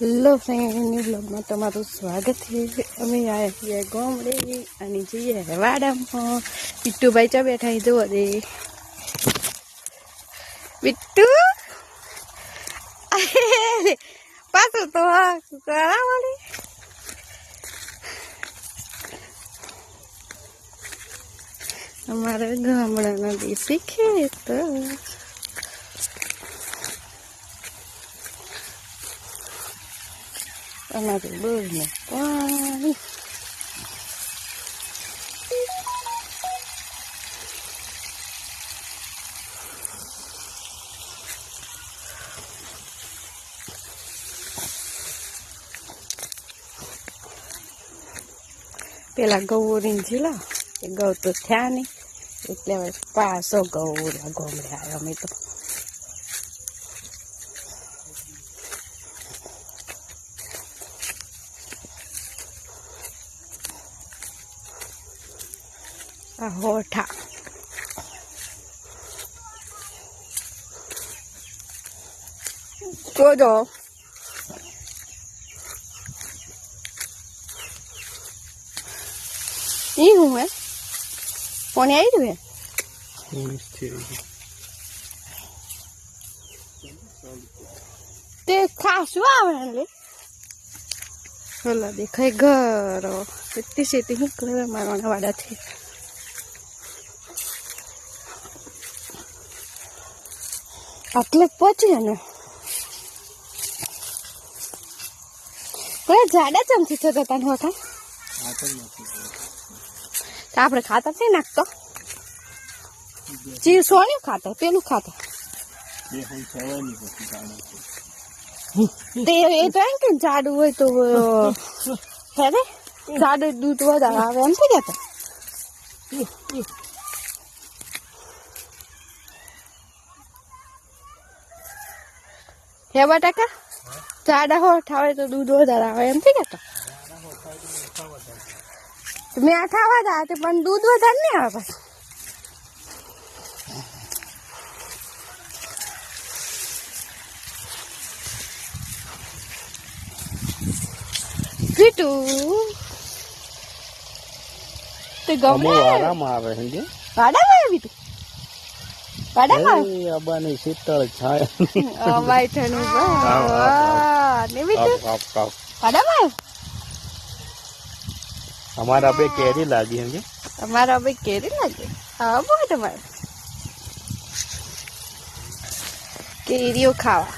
Hello friend બ્લોગમાં તમારું સ્વાગત છે. અમે આવ્યા છીએ ગોમડે અને જઈએ વાડામાં. બિટ્ટુભાઈ ચા બેઠા જોવો રે બિટ્ટુ પાછું તો હા અમારે અમારા ગામડાના દેશી ખેતર. અમારું બોરનું પાણી પેલા ગૌરીને જીલા એ ગૌ તો થયા નહીં એટલે હવે પાછો ગૌરા ગોમડે આવ્યો અમે તો આ હોઠા જોજો ઈ હું હે ફોન આવી રહ્યું હે તે ખાસ આવે ઓલા દેખાય ઘર એટલી સેતી નીકળે મારવાના વાડાથી આટલે જ ને. કયા જાડા ચમચી છે તને હોતા આપણે ખાતર છે નાખતો ચીર સોણ્યું ખાતર પેલું ખાતર તે એ તો એમ કે જાડું હોય તો હે રે જાડું દૂધ વધારે આવે એમ થઈ જતા. હે બટાકા જાડા હોઠ આવે તો દૂધ વધારે આવે એમ થઈ જતા જ વધારે પણ દૂધ વધારે નહીં આવે પાછું. તે વાડામાં આવે સમજે? વાડામાં આવી તું વાડામાં એ અબાની શીતળ છાયા અમારા બે કેરી લાગી સમજે તમારા ભાઈ કેરી લાગી. હા બહુ તમારે. કેરીઓ ખાવા.